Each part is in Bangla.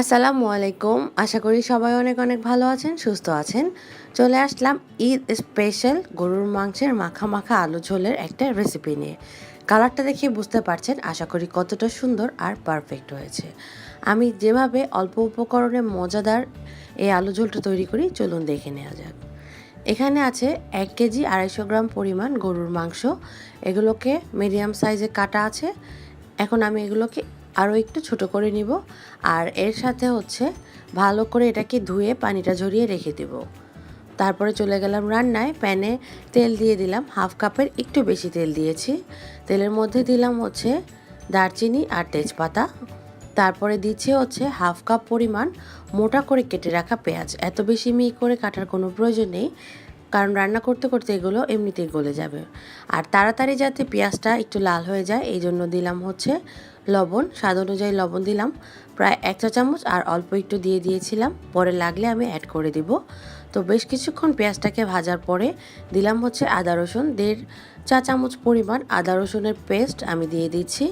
আসসালামু আলাইকুম আশা করি সবাই অনেক অনেক ভালো আছেন, সুস্থ আছেন। চলে আসলাম ঈদ স্পেশাল গরুর মাংসের মাখা মাখা আলু ঝোলের একটা রেসিপি নিয়ে। কালারটা দেখে বুঝতে পারছেন, আশা করি কতটা সুন্দর আর পারফেক্ট হয়েছে। আমি যেভাবে অল্প উপকরণে মজাদার এই আলু ঝোলটা তৈরি করি, চলুন দেখে নেওয়া যাক। এখানে আছে এক কেজি আড়াইশো গ্রাম পরিমাণ গরুর মাংস। এগুলোকে মিডিয়াম সাইজে কাটা আছে। এখন আমি এগুলোকে আরও একটু ছোট করে নিব, আর এর সাথে হচ্ছে ভালো করে এটাকে ধুয়ে পানিটা ঝরিয়ে রেখে দেব। তারপরে চলে গেলাম রান্নায়, প্যানে তেল দিয়ে দিলাম, হাফ কাপের একটু বেশি তেল দিয়েছি। তেলের মধ্যে দিলাম হচ্ছে দারচিনি আর তেজপাতা। তারপরে দিচ্ছি হচ্ছে হাফ কাপ পরিমাণ মোটা করে কেটে রাখা পেঁয়াজ। এত বেশি মিহি করে কাটার কোনো প্রয়োজন নেই, কারণ রান্না করতে করতে এগুলো এমনিতেই গলে যাবে। আর তাড়াতাড়ি যাতে পেঁয়াজটা একটু লাল হয়ে যায়, এই জন্য দিলাম হচ্ছে লবণ, স্বাদ অনুযায়ী লবণ দিলাম। প্রায় এক চা চামচ আর অল্প একটু দিয়ে দিয়েছিলাম। পরে লাগলে আমি অ্যাড করে দিব। তো বেশ কিছুক্ষণ পেঁয়াজটাকে ভাজার পরে দিলাম হচ্ছে আদা রসুন। দেড় চা চামচ পরিমাণ আদা রসুনের পেস্ট আমি দিয়ে দিচ্ছি।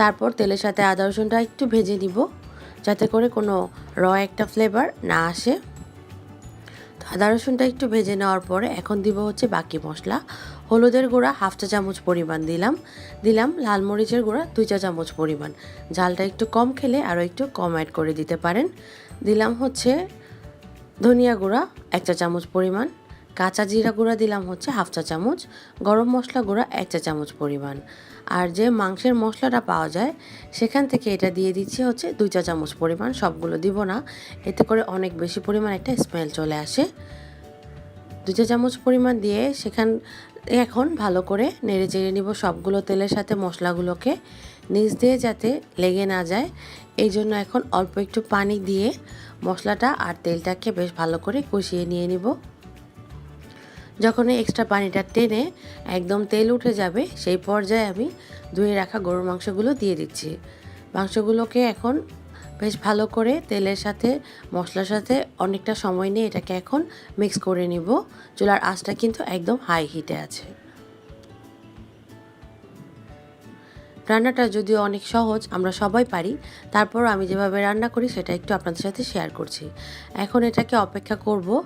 তারপর তেলের সাথে আদা রসুনটা একটু ভেজে নিব, যাতে করে কোনো র একটা ফ্লেভার না আসে। আদা রসুনটা একটু ভেজে নেওয়ার পরে এখন দিব হচ্ছে বাকি মশলা। হলুদের গুঁড়া হাফ চা চামচ পরিমাণ দিলাম। দিলাম লাল মরিচের গুঁড়া দুই চা চামচ পরিমাণ। ঝালটা একটু কম খেলে আরও একটু কম অ্যাড করে দিতে পারেন। দিলাম হচ্ছে ধনিয়া গুঁড়া এক চা চামচ পরিমাণ। কাঁচা জিরা গুঁড়া দিলাম হচ্ছে হাফ চা চামচ। গরম মশলা গুঁড়া এক চা চামচ পরিমাণ। আর যে মাংসের মশলাটা পাওয়া যায়, সেখান থেকে এটা দিয়ে দিচ্ছি হচ্ছে দুই চা চামচ পরিমাণ। সবগুলো দিব না। এতে করে অনেক বেশি পরিমাণ একটা স্মেল চলে আসে। দুই চা চামচ পরিমাণ দিয়ে সেখান এখন ভালো করে নেড়ে চেড়ে নিব সবগুলো তেলের সাথে মশলাগুলোকে। নিচ দিয়ে যাতে লেগে না যায়। এই জন্য এখন অল্প একটু পানি দিয়ে মশলাটা আর তেলটাকে বেশ ভালো করে কষিয়ে নিয়ে নিব। যখন এক্সট্রা পানিটা টেনে একদম তেল উঠে যাবে, সেই পর্যায়ে আমি ধুয়ে রাখা গরুর মাংসগুলো দিয়ে দিচ্ছি। মাংসগুলোকে এখন বেশ ভালো করে তেলের সাথে, মশলার সাথে অনেকটা সময় নিয়ে এটাকে এখন মিক্স করে নিব। চুলার আঁচটা কিন্তু একদম হাই হিটে আছে। রান্নাটা যদিও অনেক সহজ, আমরা সবাই পারি। তারপর আমি যেভাবে রান্না করি সেটা একটু আপনাদের সাথে শেয়ার করছি। এখন এটাকে অপেক্ষা করব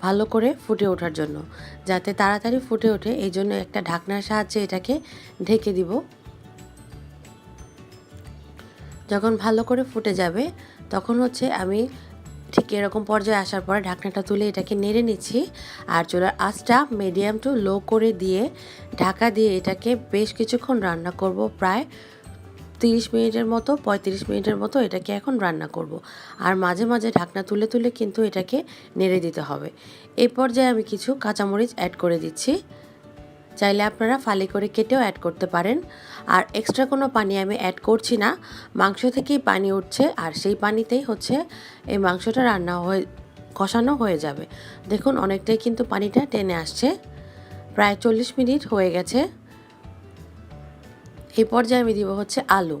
ভালো করে ফুটে ওঠার জন্য। যাতে তাড়াতাড়ি ফুটে ওঠে এই জন্য একটা ঢাকনার সাহায্যে এটাকে ঢেকে দিব। যখন ভালো করে ফুটে যাবে, তখন হচ্ছে আমি ঠিক এরকম পর্যায়ে আসার পরে ঢাকনাটা তুলে এটাকে নেড়ে নিচ্ছি আর চুলার আঁচটা মিডিয়াম টু লো করে দিয়ে ঢাকা দিয়ে এটাকে বেশ কিছুক্ষণ রান্না করব, প্রায় তিরিশ মিনিটের মতো, পঁয়ত্রিশ মিনিটের মতো এটাকে এখন রান্না করব। আর মাঝে মাঝে ঢাকনা তুলে তুলে কিন্তু এটাকে নেড়ে দিতে হবে এই পর্যায়ে আমি কিছু কাঁচামরিচ অ্যাড করে দিচ্ছি চাইলে আপনারা ফালি করে কেটেও অ্যাড করতে পারেন। আর এক্সট্রা কোনো পানি আমি অ্যাড করছি না। মাংস থেকেই পানি উঠছে আর সেই পানিতেই হচ্ছে এই মাংসটা রান্না হয়ে, কষানো হয়ে যাবে। দেখুন অনেকটাই কিন্তু পানিটা টেনে আসছে। প্রায় চল্লিশ মিনিট হয়ে গেছে। এই পর্যায়ে আমি দিব হচ্ছে আলু।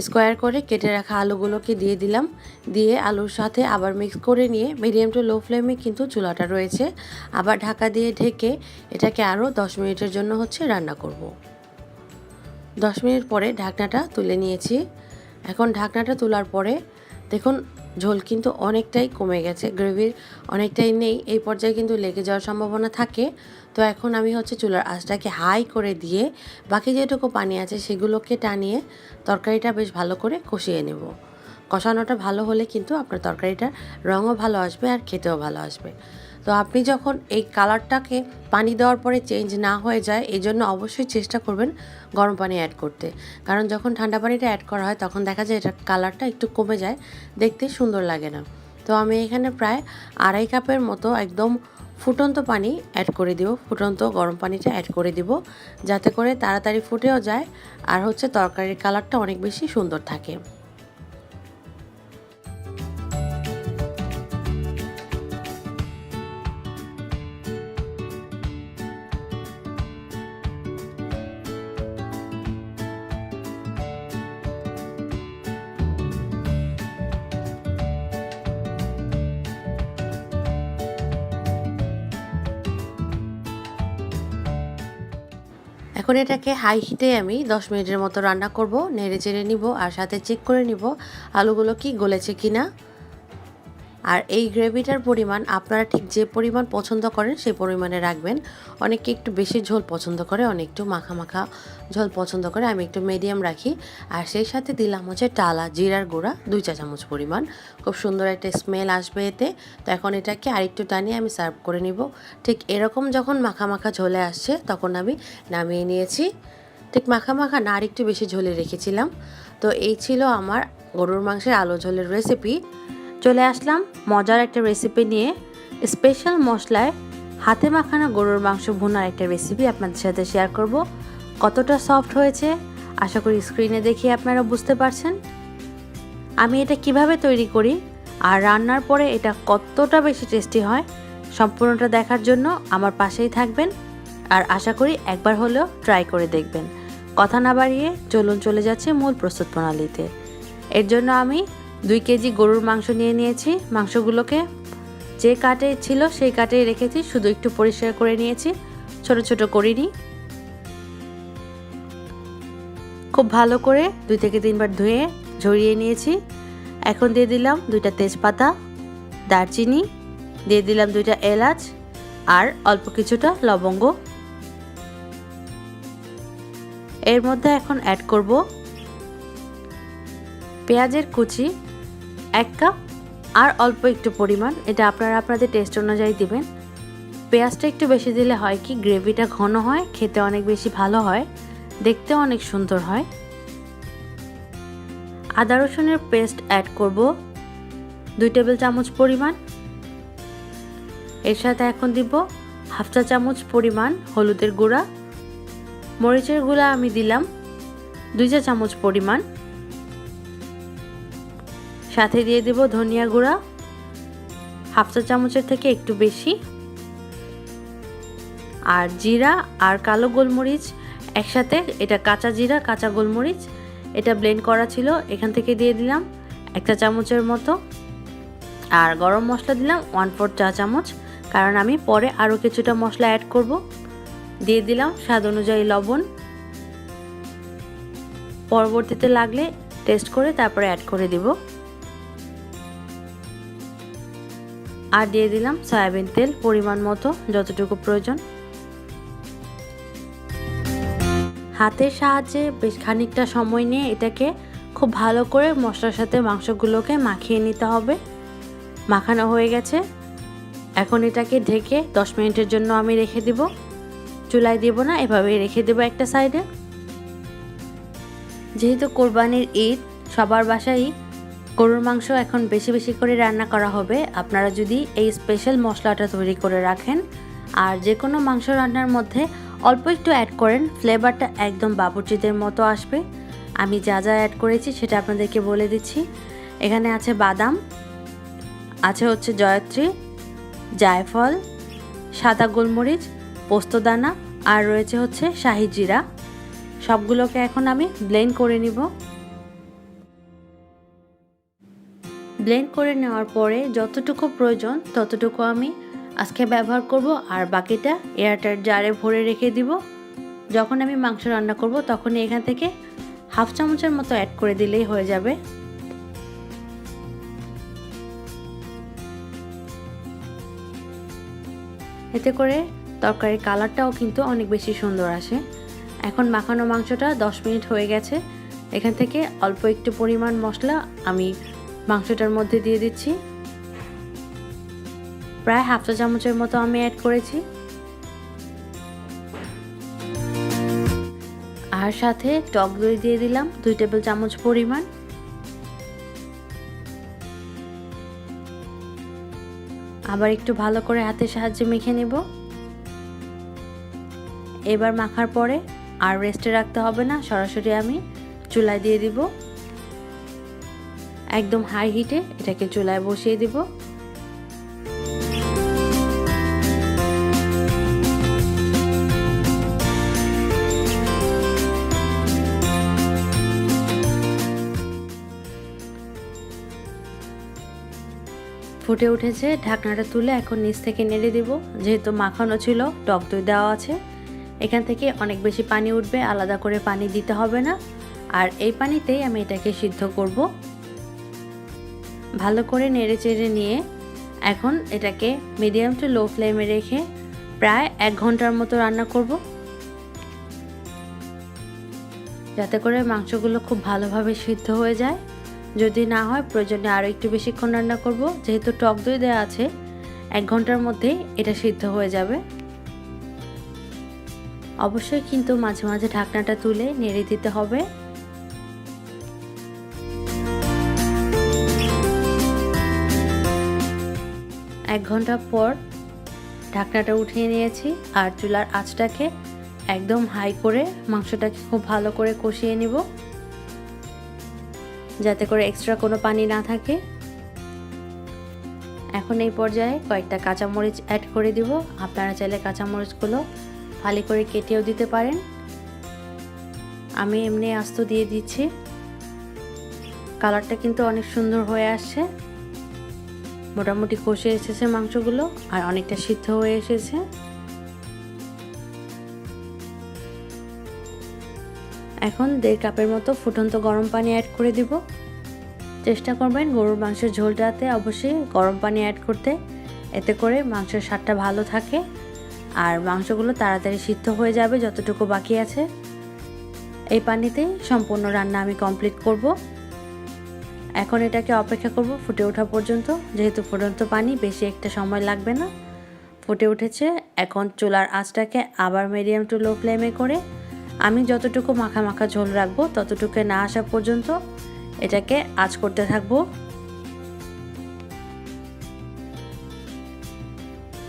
স্কোয়ার করে কেটে রাখা আলুগুলোকে দিয়ে দিলাম। দিয়ে আলুর সাথে আবার মিক্স করে নিয়ে মিডিয়াম টু লো ফ্লেমে কিন্তু চুলাটা রয়েছে। আবার ঢাকা দিয়ে ঢেকে এটাকে আরও দশ মিনিটের জন্য হচ্ছে রান্না করব। দশ মিনিট পরে ঢাকনাটা তুলে নিয়েছি। এখন ঢাকনাটা তোলার পরে দেখুন, ঝোল কিন্তু অনেকটাই কমে গেছে। গ্রেভির অনেকটাই নেই। এই পর্যায়ে কিন্তু লেগে যাওয়ার সম্ভাবনা থাকে। তো এখন আমি হচ্ছে চুলার আঁচটাকে হাই করে দিয়ে বাকি যেটুকু পানি আছে সেগুলোকে টানিয়ে তরকারিটা বেশ ভালো করে কষিয়ে নেব। কষানোটা ভালো হলে কিন্তু আপনার তরকারিটার রঙও ভালো আসবে আর খেতেও ভালো আসবে। তো আপনি যখন এই কালারটাকে পানি দেওয়ার পরে চেঞ্জ না হয়ে যায়, এই জন্য অবশ্যই চেষ্টা করবেন গরম পানি অ্যাড করতে। কারণ যখন ঠান্ডা পানিটা অ্যাড করা হয় তখন দেখা যায় এটা কালারটা একটু কমে যায়, দেখতে সুন্দর লাগে না। তো আমি এখানে প্রায় আড়াই কাপের মতো একদম ফুটন্ত পানি অ্যাড করে দিব। ফুটন্ত গরম পানিটা অ্যাড করে দিব, যাতে করে তাড়াতাড়ি ফুটেও যায়। আর হচ্ছে তরকারির কালারটা অনেক বেশি সুন্দর থাকে। এখন এটাকে হাই হিটে আমি দশ মিনিটের মতো রান্না করব, নেড়ে চেড়ে নিব আর সাথে চেক করে নিব আলুগুলো কি গলেছে কিনা। না আর এই গ্রেভিটার পরিমাণ আপনারা ঠিক যে পরিমাণ পছন্দ করেন সেই পরিমাণে রাখবেন। অনেকে একটু বেশি ঝোল পছন্দ করে, অনেক একটু মাখা মাখা ঝোল পছন্দ করে, আমি একটু মিডিয়াম রাখি। আর সেই সাথে দিলাম হচ্ছে টালা জিরার গুঁড়া, দুই চা চামচ পরিমাণ। খুব সুন্দর একটা স্মেল আসবে এতে। তো এখন এটাকে আরেকটু টানিয়ে আমি সার্ভ করে নিব। ঠিক এরকম যখন মাখা মাখা ঝোলে আসছে, তখন আমি নামিয়ে নিয়েছি। ঠিক মাখা মাখা না আরেকটু বেশি ঝোলে রেখেছিলাম। তো এই ছিল আমার গরুর মাংসের আলু ঝোলের রেসিপি চলে আসলাম মজার একটা রেসিপি নিয়ে। স্পেশাল মশলায় হাতে মাখানো গরুর মাংস ভুনার একটা রেসিপি আপনাদের সাথে শেয়ার করব। কতটা সফট হয়েছে, আশা করি স্ক্রিনে দেখে আপনারা বুঝতে পারছেন। আমি এটা কীভাবে তৈরি করি আর রান্নার পরে এটা কতটা বেশি টেস্টি হয়, সম্পূর্ণটা দেখার জন্য আমার পাশেই থাকবেন। আর আশা করি একবার হলেও ট্রাই করে দেখবেন। কথা না বাড়িয়ে চলুন চলে যাচ্ছে মূল প্রস্তুত প্রণালীতে। এর জন্য আমি দুই কেজি গরুর মাংস নিয়ে নিয়েছি। মাংসগুলোকে যে কাটে ছিল সেই কাটে রেখেছি, শুধু একটু পরিষ্কার করে নিয়েছি। ছোট ছোট করিনি। খুব ভালো করে দুই থেকে তিনবার ধুয়ে ঝরিয়ে নিয়েছি। এখন দিয়ে দিলাম দুইটা তেজপাতা, দারচিনি, দিয়ে দিলাম দুইটা এলাচ আর অল্প কিছুটা লবঙ্গ। এর মধ্যে এখন অ্যাড করব পেঁয়াজের কুচি। এক কাপ, আর অল্প একটু পরিমাণ। এটা আপনারা আপনাদের টেস্ট অনুযায়ী দিবেন। পেঁয়াজটা একটু বেশি দিলে হয় কি গ্রেভিটা ঘন হয়, খেতে অনেক বেশি ভালো হয়, দেখতেও অনেক সুন্দর হয়। আদা রসুনের পেস্ট অ্যাড করব, দুই টেবিল চামচ পরিমাণ। এর সাথে এখন দিব হাফ চা চামচ পরিমাণ হলুদের গুঁড়া। মরিচের গুঁড়া আমি দিলাম, দুই চা চামচ পরিমাণ। সাথে দিয়ে দেব ধনিয়া গুঁড়া, হাফ চা চামচের থেকে একটু বেশি। আর জিরা আর কালো গোলমরিচ একসাথে, এটা কাঁচা জিরা, কাঁচা গোলমরিচ, এটা ব্লেন্ড করা ছিল, এখান থেকে দিয়ে দিলাম একটা চামচের মতো। আর গরম মশলা দিলাম ওয়ান ফোর চা চামচ, কারণ আমি পরে আরও কিছুটা মশলা অ্যাড করব। দিয়ে দিলাম স্বাদ অনুযায়ী লবণ। পরবর্তীতে লাগলে টেস্ট করে তারপরে অ্যাড করে দিব। আর দিয়ে দিলাম সয়াবিন তেল পরিমাণ মতো, যতটুকু প্রয়োজন। হাতের সাহায্যে বেশ খানিকটা সময় নিয়ে এটাকে খুব ভালো করে মশলার সাথে মাংসগুলোকে মাখিয়ে নিতে হবে। মাখানো হয়ে গেছে। এখন এটাকে ঢেকে দশ মিনিটের জন্য আমি রেখে দিব। চুলায় দিব না, এভাবেই রেখে দেবো একটা সাইডে। যেহেতু কোরবানির ঈদ, সবার বাসায় গরুর মাংস এখন বেশি বেশি করে রান্না করা হবে। আপনারা যদি এই স্পেশাল মশলাটা তৈরি করে রাখেন, আর যে কোনো মাংস রান্নার মধ্যে অল্প একটু অ্যাড করেন ফ্লেভারটা একদম বাবুর্চিদের মতো আসবে। আমি যা যা অ্যাড করেছি সেটা আপনাদেরকে বলে দিচ্ছি। এখানে আছে বাদাম, আছে হচ্ছে জয়ত্রী, জায়ফল, সাদা গোলমরিচ পোস্তদানা আর রয়েছে হচ্ছে শাহি জিরা। সবগুলোকে এখন আমি ব্লেন্ড করে নিব। ব্লেন্ড করে নেওয়ার পরে যতটুকু প্রয়োজন ততটুকু আমি আজকে ব্যবহার করব আর বাকিটা এয়ারটাইট জারে ভরে রেখে দিব। যখন আমি মাংস রান্না করব তখন এখান থেকে হাফ চামচের মতো অ্যাড করে দিলেই হয়ে যাবে। এতে করে তরকারির কালারটাও কিন্তু অনেক বেশি সুন্দর আসে। এখন মাখানো মাংসটা 10 মিনিট হয়ে গেছে। এখান থেকে অল্প একটু পরিমাণ মশলা আমি মাংসটার মধ্যে দিয়ে দিচ্ছি। প্রায় হাফ চা চামচের মতো আমি অ্যাড করেছি। আর সাথে টক দই দিয়ে দিলাম দুই টেবিল চামচ পরিমাণ। আবার একটু ভালো করে হাতের সাহায্যে মেখে নেব। এবার মাখার পরে আর রেস্টে রাখতে হবে না, সরাসরি আমি চুলায় দিয়ে দিব। একদম হাই হিটে এটাকে চুলায় বসিয়ে দিব। ফুটে উঠেছে, ঢাকনাটা তুলে এখন নিচ থেকে নেড়ে দিব। যেহেতু মাখানো ছিল, টক দই দেওয়া আছে। এখান থেকে অনেক বেশি পানি উঠবে, আলাদা করে পানি দিতে হবে না। আর এই পানিতেই আমি এটাকে সিদ্ধ করব। ভালো করে নেড়ে চেড়ে নিয়ে এখন এটাকে মিডিয়াম টু লো ফ্লেমে রেখে প্রায় এক ঘণ্টার মতো রান্না করব। যাতে করে মাংসগুলো খুব ভালোভাবে সিদ্ধ হয়ে যায়। যদি না হয় প্রয়োজনে আরও একটু বেশিক্ষণ রান্না করব। যেহেতু টক দই দেওয়া আছে, এক ঘণ্টার মধ্যেই এটা সিদ্ধ হয়ে যাবে। অবশ্যই কিন্তু মাঝে মাঝে ঢাকনাটা তুলে নেড়ে দিতে হবে। এক ঘণ্টা পর ঢাকনাটা উঠিয়ে নিয়েছি আর চুলার আঁচটাকে একদম হাই করে মাংসটাকে খুব ভালো করে কষিয়ে নিব। যাতে করে এক্সট্রা কোনো পানি না থাকে। এখন এই পর্যায়ে কয়েকটা কাঁচামরিচ অ্যাড করে দিব। আপনারা চাইলে কাঁচামরিচগুলো ফালি করে কেটেও দিতে পারেন। আমি এমনি আস্ত দিয়ে দিচ্ছি। কালারটা কিন্তু অনেক সুন্দর হয়ে আসছে। মোটামুটি কষে এসেছে মাংসগুলো আর অনেকটা সিদ্ধ হয়ে এসেছে। এখন দেড় কাপের মতো ফুটন্ত গরম পানি অ্যাড করে দিব। চেষ্টা করবেন গরুর মাংসের ঝোলটাতে অবশ্যই গরম পানি অ্যাড করতে। এতে করে মাংসের স্বাদটা ভালো থাকে আর মাংসগুলো তাড়াতাড়ি সিদ্ধ হয়ে যাবে যতটুকু বাকি আছে। এই পানিতেই সম্পূর্ণ রান্না আমি কমপ্লিট করব। এখন এটাকে অপেক্ষা করব ফুটে ওঠা পর্যন্ত। যেহেতু ফুটন্ত পানি, বেশি একটা সময় লাগবে না। ফুটে উঠেছে, এখন চুলার আঁচটাকে আবার মিডিয়াম টু লো ফ্লেমে করে আমি যতটুকু মাখা মাখা ঝোল রাখব, ততটুকু না আসা পর্যন্ত এটাকে আঁচ করতে থাকব।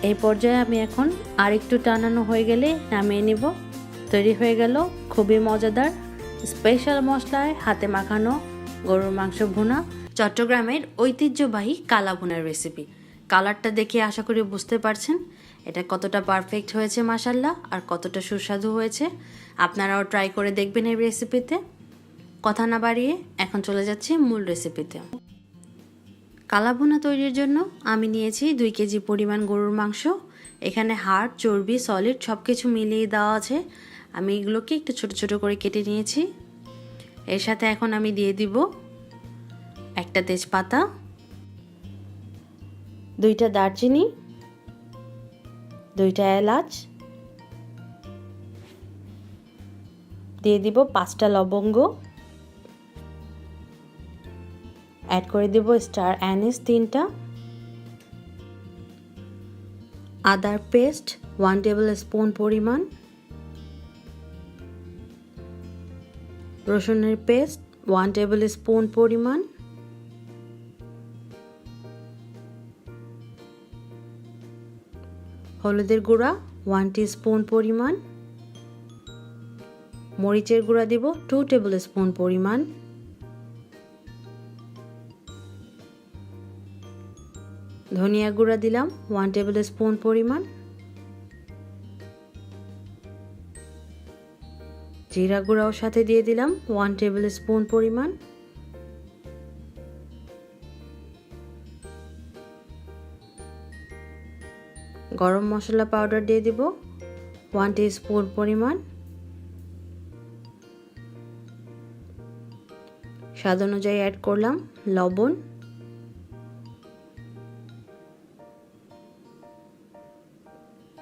এই পর্যায়ে আমি এখন আর একটু টানানো হয়ে গেলে নামিয়ে নিব। তৈরি হয়ে গেল খুবই মজাদার স্পেশাল মশলায় হাতে মাখানো গরুর মাংস ভুনা, চট্টগ্রামের ঐতিহ্যবাহী কালা ভুনার রেসিপি কালারটা দেখে আশা করি বুঝতে পারছেন। এটা কতটা পারফেক্ট হয়েছে মাসাল্লাহ আর কতটা সুস্বাদু হয়েছে। আপনারাও ট্রাই করে দেখবেন এই রেসিপিতে কথা না বাড়িয়ে এখন চলে যাচ্ছি মূল রেসিপিতে কালাভুনা তৈরির জন্য আমি নিয়েছি দুই কেজি পরিমাণ গরুর মাংস। এখানে হাড়, চর্বি সলিড সব কিছু মিলিয়ে দেওয়া আছে। আমি এগুলোকে একটু ছোট ছোট করে কেটে নিয়েছি। এর সাথে এখন আমি দিয়ে দিব একটা তেজপাতা, দুইটা দারচিনি, দুইটা এলাচ, দিয়ে দিব পাঁচটা লবঙ্গ। অ্যাড করে দেব স্টার অ্যানিস তিনটা। আদার পেস্ট ওয়ান টেবিল স্পুন পরিমাণ। রসুনের পেস্ট ওয়ান টেবিল স্পুন পরিমাণ। হলুদের গুঁড়া ওয়ান স্পুন পরিমাণ। মরিচের গুঁড়া দিব টু টেবিল স্পুন পরিমাণ। ধনিয়া গুঁড়া দিলাম ওয়ান টেবিল স্পুন পরিমাণ। জিরা গুঁড়াও সাথে দিয়ে দিলাম ওয়ান টেবিল স্পুন পরিমাণ। গরম মশলা পাউডার দিয়ে দিব ওয়ান স্পুন পরিমাণ। স্বাদ অনুযায়ী অ্যাড করলাম লবণ।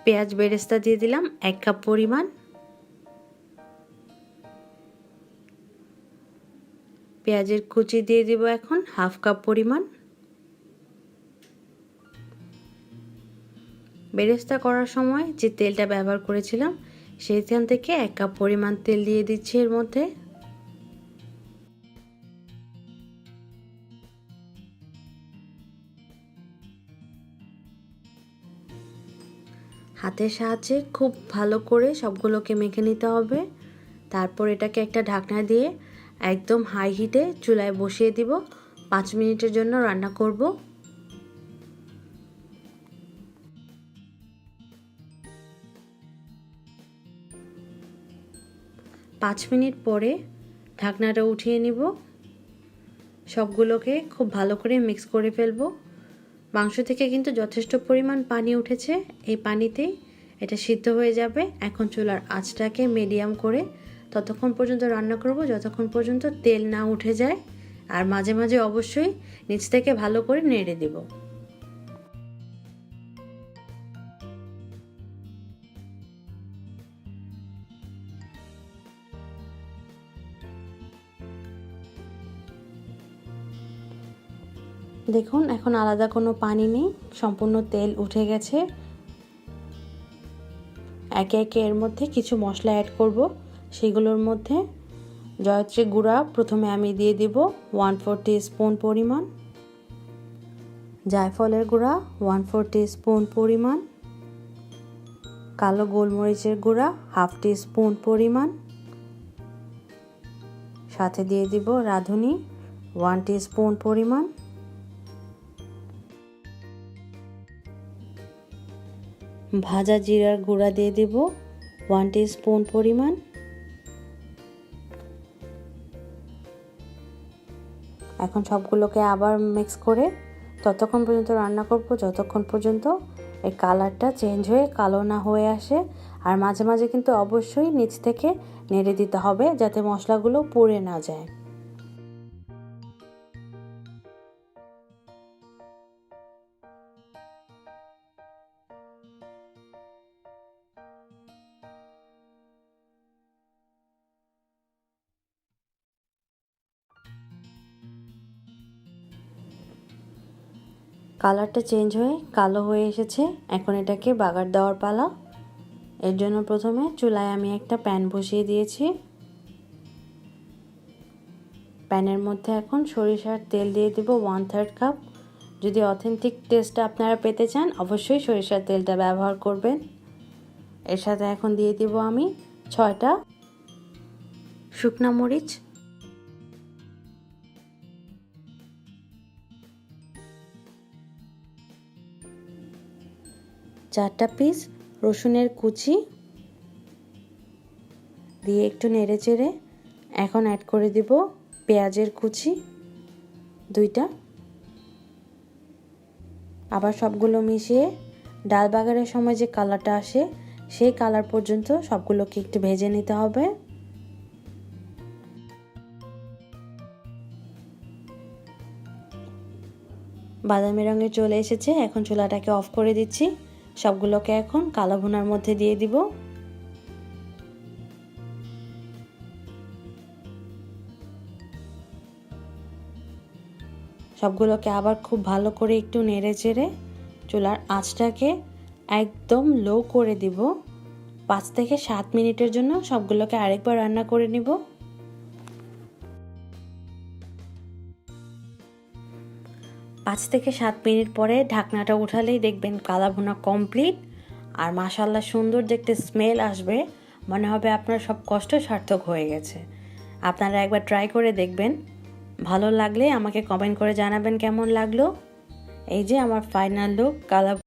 পেঁয়াজ বেরেস্তা দিয়ে দিলাম এক কাপ পরিমাণ। পেঁয়াজের কুচি দিয়ে দিব এখন, হাফ কাপ পরিমাণ। বেরেস্তা করার সময় যে তেলটা ব্যবহার করেছিলাম, সেইখান থেকে এক কাপ পরিমাণ তেল দিয়ে দিচ্ছি এর মধ্যে। হাতের সাহায্যে খুব ভালো করে সবগুলোকে মেখে নিতে হবে। তারপর এটাকে একটা ঢাকনা দিয়ে একদম হাই হিটে চুলায় বসিয়ে দিব। পাঁচ মিনিটের জন্য রান্না করব। পাঁচ মিনিট পরে ঢাকনাটা উঠিয়ে নিব। সবগুলোকে খুব ভালো করে মিক্স করে ফেলব। মাংস থেকে কিন্তু যথেষ্ট পরিমাণ পানি উঠেছে। এই পানিতেই এটা সিদ্ধ হয়ে যাবে। এখন চুলার আঁচটাকে মিডিয়াম করে ততক্ষণ পর্যন্ত রান্না করব, যতক্ষণ পর্যন্ত তেল না উঠে যায়, আর মাঝে মাঝে অবশ্যই নিচ থেকে ভালো করে নেড়ে দেব। দেখুন, এখন আলাদা কোনো পানি নেই, সম্পূর্ণ তেল উঠে গেছে। একে একে এর মধ্যে কিছু মশলা অ্যাড করব। সেগুলোর মধ্যে জয়ত্রী গুঁড়া প্রথমে আমি দিয়ে দিব ওয়ান ফোর স্পুন পরিমাণ, জায়ফলের গুঁড়া ওয়ান ফোর স্পুন পরিমাণ, কালো গোলমরিচের গুঁড়া হাফ টি স্পুন পরিমাণ, সাথে দিয়ে দিব রাঁধুনি ওয়ান টি স্পুন পরিমাণ। ভাজা জিরার গুঁড়া দিয়ে দেব ওয়ান স্পুন পরিমাণ। এখন সবগুলোকে আবার মিক্স করে ততক্ষণ পর্যন্ত রান্না করব। যতক্ষণ পর্যন্ত এই কালারটা চেঞ্জ হয়ে কালো না হয়ে আসে। আর মাঝে মাঝে কিন্তু অবশ্যই নিচ থেকে নেড়ে দিতে হবে যাতে মশলাগুলো পুড়ে না যায়। কালারটা চেঞ্জ হয়ে কালো হয়ে এসেছে। এখন এটাকে বাগার দেওয়ার পালা। এর জন্য প্রথমে চুলায় আমি একটা প্যান বসিয়ে দিয়েছি। প্যানের মধ্যে এখন সরিষার তেল দিয়ে দিব ওয়ান থার্ড কাপ যদি অথেন্টিক টেস্টটা আপনারা পেতে চান, অবশ্যই সরিষার তেলটা ব্যবহার করবেন। এর সাথে এখন দিয়ে দিব আমি ছয়টা শুকনা মরিচ। চারটা পিস রসুনের কুচি দিয়ে একটু নেড়ে চেড়ে এখন অ্যাড করে দিব পেঁয়াজের কুচি দুইটা। আবার সবগুলো মিশিয়ে ডাল বাগারের সময় যে কালারটা আসে সেই কালার পর্যন্ত সবগুলোকে একটু ভেজে নিতে হবে। বাদামি রঙে চলে এসেছে, এখন চুলাটাকে অফ করে দিচ্ছি। সবগুলোকে এখন কালো ভুনার মধ্যে দিয়ে দিব। সবগুলোকে আবার খুব ভালো করে একটু নেড়ে চেড়ে চুলার আঁচটাকে একদম লো করে দিব। পাঁচ থেকে সাত মিনিটের জন্য সবগুলোকে আরেকবার রান্না করে নিব। পাঁচ থেকে সাত মিনিট পরে ঢাকনাটা উঠালেই দেখবেন কালা ভুনা কমপ্লিট আর মাসাল্লা সুন্দর দেখতে স্মেল আসবে, মনে হবে আপনার সব কষ্ট সার্থক হয়ে গেছে। আপনারা একবার ট্রাই করে দেখবেন। ভালো লাগলে আমাকে কমেন্ট করে জানাবেন কেমন লাগল। এই যে আমার ফাইনাল লুক কালা